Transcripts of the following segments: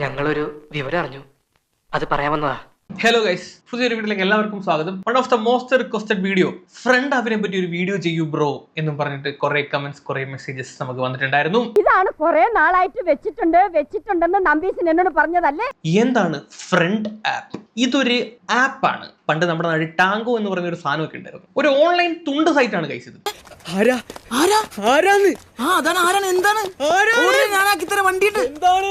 ഞങ്ങളൊരു വിവരം അറിഞ്ഞു. അത് പറയാമെന്നതാ ഹലോ ഗൈസ് പുതിയൊരു വീട്ടിലേക്ക് എല്ലാവർക്കും സ്വാഗതം. One of the most requested video friend ആപ്പിനെ പറ്റി ഒരു വീഡിയോ ചെയ്യൂ ബ്രോ എന്നും പറഞ്ഞിട്ട് കുറെ കമന്റ്സ് കുറെ മെസ്സേജസ് നമുക്ക് വന്നിട്ടുണ്ടായിരുന്നു. ഇതാണ് കുറെ നാളായിട്ട് വെച്ചിട്ടുണ്ട് വെച്ചിട്ടുണ്ടെന്ന് നമ്പീസ് എന്നോട് പറഞ്ഞതല്ലേ? എന്താണ് ഫ്രണ്ട് ആപ്പ് ഇതൊരു ആപ്പാണ് പണ്ട് നമ്മുടെ നാട്ടിൽ ടാങ്കോ എന്ന് പറയുന്ന ഒരു സാധനമൊക്കെ ഉണ്ടായിരുന്നു. ഒരു ഓൺലൈൻ തുണ്ട് സൈറ്റാണ് ഗൈസ് ഇത്. ആരാ? ആരാ? ആരാണ് ആ അതാണ് ആരാണ്? എന്താണ്? ഓടി ഞാനാക്കി തരാം വണ്ടിയിട്ട്. എന്താണ്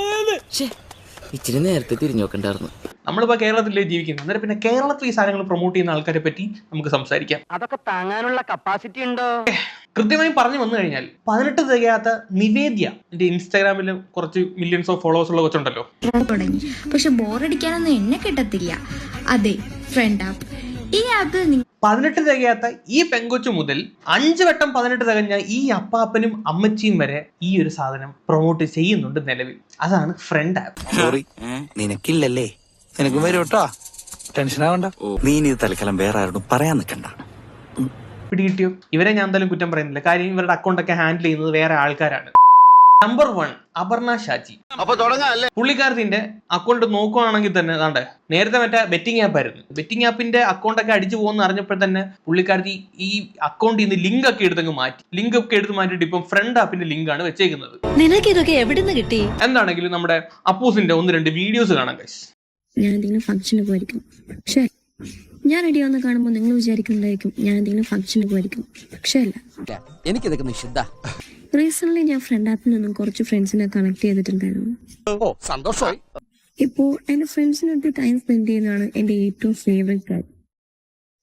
ഇച്ചിരി നേരത്തെ തിരിഞ്ഞു നോക്കണ്ടായിരുന്നു. നമ്മളിപ്പോൾ കേരളത്തിലേ ജീവിക്കുന്നത് അന്നേരം പിന്നെ കേരളത്തിൽ ഈ സാധനങ്ങൾ പ്രൊമോട്ട് ചെയ്യുന്ന ആൾക്കാരെ പറ്റി നമുക്ക് സംസാരിക്കാം. അതൊക്കെ താങ്ങാനുള്ള കപ്പാസിറ്റി ഉണ്ടോ? കൃത്യമായി പറഞ്ഞു വന്നു കഴിഞ്ഞാൽ പതിനെട്ട് തികയാത്ത നിവേദ്യ. എന്റെ ഇൻസ്റ്റാഗ്രാമിൽ കുറച്ച് മില്യൺസ് ഓഫ് ഫോളോവേഴ്സ് ഉള്ള കൊച്ചുണ്ടല്ലോ. തുടങ്ങി. പക്ഷെ ബോറടിക്കാനൊന്നും എന്നെ കിട്ടത്തില്ല. അതെ ഫ്രണ്ട് ആപ്പ് ഈ ആപ്പ് പതിനെട്ട് തികയാത്ത ഈ പെങ്കൊച്ചു മുതൽ അഞ്ച് വട്ടം പതിനെട്ട് തികഞ്ഞ ഈ അപ്പാപ്പനും അമ്മച്ചിയും വരെ ഈ ഒരു സാധനം പ്രൊമോട്ട് ചെയ്യുന്നുണ്ട് നിലവിൽ. അതാണ് ഫ്രണ്ട് ആപ്പ് സോറി നിനക്കില്ലല്ലേ? നിനക്കും വരും കേട്ടോ. ടെൻഷൻ ആവണ്ട. നീ ഇനി ഇത് തൽക്കാലം വേറെ ആരോടും പറയാൻ നിൽക്കണ്ട. പിടികിട്ടിയോ? ഇവരെ ഞാൻ എന്തായാലും കുറ്റം പറയുന്നില്ല. കാര്യം ഇവരുടെ അക്കൗണ്ടൊക്കെ ഹാൻഡിൽ ചെയ്യുന്നത് വേറെ ആൾക്കാരാണ്. Number one Aparna Shaji. പുള്ളിക്കാരത്തിന്റെ account നോക്കുകയാണെങ്കിൽ തന്നെ അതാണ്ട് നേരത്തെ മറ്റേ ബെറ്റിംഗ് ആപ്പ് ആയിരുന്നു. ബെറ്റിംഗ് ആപ്പിന്റെ അക്കൗണ്ട് ഒക്കെ അടിച്ചു പോകുന്ന അറിഞ്ഞപ്പോൾ തന്നെ പുള്ളിക്കാരത്തി ഈ അക്കൗണ്ടിൽ നിന്ന് ലിങ്ക് ഒക്കെ എടുത്തങ്ങ് മാറ്റി. ലിങ്ക് ഒക്കെ എടുത്ത് മാറ്റിയിട്ട് ഇപ്പം ഫ്രണ്ട് ആപ്പിന്റെ ലിങ്ക് ആണ് വെച്ചേക്കുന്നത്. നിനക്ക് ഇതൊക്കെ എവിടുന്ന് കിട്ടി? എന്താണെങ്കിലും നമ്മുടെ അപ്പൂസിന്റെ ഒന്ന് രണ്ട് വീഡിയോസ് കാണാം കഴിച്ചു ഞാൻ എന്തെങ്കിലും ഫംഗ്ഷന് പോയിരിക്കും. പക്ഷേ ഞാൻ റെഡി വന്ന് കാണുമ്പോൾ നിങ്ങൾ വിചാരിക്കുന്നതായിരിക്കും ഞാൻ എന്തെങ്കിലും ഫംഗ്ഷന് പോയിരിക്കും. പക്ഷേ അല്ല. എനിക്കിതൊക്കെ നിഷിദ്ധ. റീസെന്റ് ഞാൻ ഫ്രണ്ട് ആപ്പിൽ നിന്നും കുറച്ച് ഫ്രണ്ട്സിനെ കണക്ട് ചെയ്തിട്ടുണ്ടായിരുന്നു. ഇപ്പോ സന്തോഷമായി. ഇപ്പോൾ എന്റെ ഫ്രണ്ട്സിനടുത്ത് ടൈം സ്പെൻഡ് ചെയ്യുന്നതാണ് എന്റെ ഏറ്റവും ഫേവറേറ്റ് കാര്യം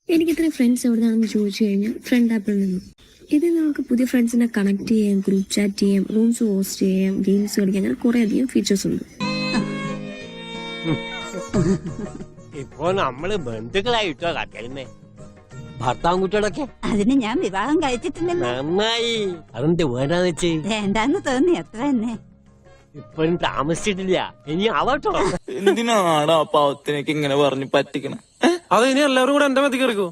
എനിക്ക് ഇത്രയും ഫ്രണ്ട്സ് എവിടെയാണെന്ന് ചോദിച്ചു കഴിഞ്ഞാൽ ഫ്രണ്ട് ആപ്പിൽ നിന്നും. ഇതിൽ നമുക്ക് പുതിയ ഫ്രണ്ട്സിനെ കണക്ട് ചെയ്യാം ഗ്രൂപ്പ് ചാറ്റ് ചെയ്യാം റൂംസ് ഹോസ്റ്റ് ചെയ്യാം ഗെയിംസ് കളിക്കാം അങ്ങനെ കുറെ അധികം ഫീച്ചേഴ്സ് ഉണ്ട് ഇപ്പോ നമ്മൾ ബന്ധുക്കളായിട്ടോ കത്തരുന്നേ ഭർത്താവും കുട്ടികളൊക്കെ? അതിന് ഞാൻ വിവാഹം കഴിച്ചിട്ടില്ലല്ലോ. നന്നായി. അതെന്ത് വേണ്ടാന്ന് വെച്ച്? വേണ്ടാന്ന് തോന്നി അത്ര തന്നെ. ഇപ്പഴും താമസിച്ചിട്ടില്ല. ഇനി ആവട്ടോ. എന്തിനാണ് ആ പാവത്തിനൊക്കെ ഇങ്ങനെ പറഞ്ഞു പറ്റിക്കണേ? അത് ഇനി എല്ലാവരും കൂടെ എന്റെ മതി കയറിക്കോ?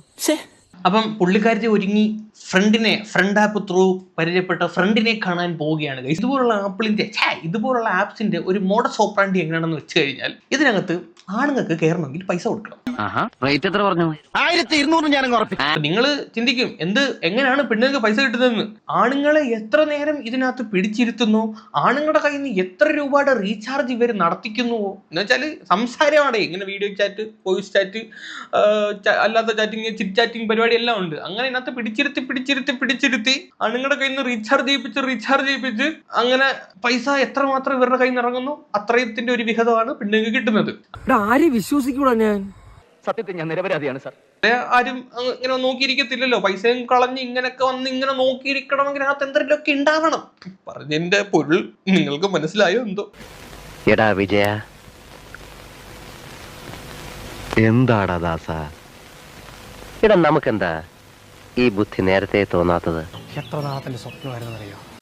അപ്പം പുള്ളിക്കാരത്തി ഒരുങ്ങി ഫ്രണ്ടിനെ ഫ്രണ്ട് ആപ്പ് ത്രൂ പരിചയപ്പെട്ട ഫ്രണ്ടിനെ കാണാൻ പോവുകയാണ്. ഇതുപോലുള്ള ആപ്പിളിന്റെ ഛേ, ഇതുപോലുള്ള ആപ്സിന്റെ ഒരു മോഡ സോപ്രാണ്ടി എങ്ങനെയാണെന്ന് വെച്ച് കഴിഞ്ഞാൽ ഇതിനകത്ത് ആണുങ്ങൾക്ക് കയറണമെങ്കിൽ പൈസ കൊടുക്കണം. റേറ്റ് എത്ര പറഞ്ഞു? ആയിരത്തി ഇരുന്നൂറ് ഞാൻ നിങ്ങൾ ചിന്തിക്കും എന്ത് എങ്ങനെയാണ് പെണ്ണുങ്ങൾക്ക് പൈസ കിട്ടുന്നതെന്ന്? ആണുങ്ങളെ എത്ര നേരം ഇതിനകത്ത് പിടിച്ചിരുത്തുന്നു? ആണുങ്ങളുടെ കയ്യിൽ നിന്ന് എത്ര രൂപയുടെ റീചാർജ് ഇവർ നടത്തിക്കുന്നുവോ എന്ന് വെച്ചാൽ സംസാരമാണ് ഇങ്ങനെ വീഡിയോ ചാറ്റ് വോയിസ് ചാറ്റ് അല്ലാത്ത ചാറ്റിങ് ചിറ്റ് ചാറ്റിങ് പരിപാടി എല്ലാം ഉണ്ട്. അങ്ങനെ ഇതിനകത്ത് പിടിച്ചിരുത്തി പിടിച്ചിരുത്തി പിടിച്ചിരുത്തി അണുങ്ങളുടെ കയ്യിൽ നിന്ന് റീചാർജ് ചെയ്യിപ്പിച്ച് റീചാർജ് ചെയ്യിപ്പിച്ച് അങ്ങനെ പൈസ എത്രമാത്രം ഇവരുടെ കയ്യിൽ നിന്ന് ഇറങ്ങുന്നു അത്രയത്തിന്റെ ഒരു വിഹിതമാണ് പിന്നെ കിട്ടുന്നത്. ആരെ വിശ്വസിക്കൂടാ ഞാൻ? സത്യത്തിൽ ഞാൻ നിരപരാധിയാണ് സാർ. ആരും ഇങ്ങനെ നോക്കിയിരിക്കത്തില്ലല്ലോ. പൈസയും കളഞ്ഞ് ഇങ്ങനൊക്കെ വന്ന് ഇങ്ങനെ നോക്കിയിരിക്കണമെങ്കിൽ അതിനകത്ത് എന്തെങ്കിലുമൊക്കെ ഉണ്ടാവണം. പറഞ്ഞതിന്റെ പൊരുൾ നിങ്ങൾക്ക് മനസ്സിലായോ എന്തോ? എടാ വിജയ. എന്താടാ ദാസ? എടാ നമുക്കെന്താ? ഈ ബുദ്ധി നേരത്തെ തോന്നാത്തത്. എത്ര നാളത്തിന്റെ സ്വപ്നമായിരുന്നു അറിയോ?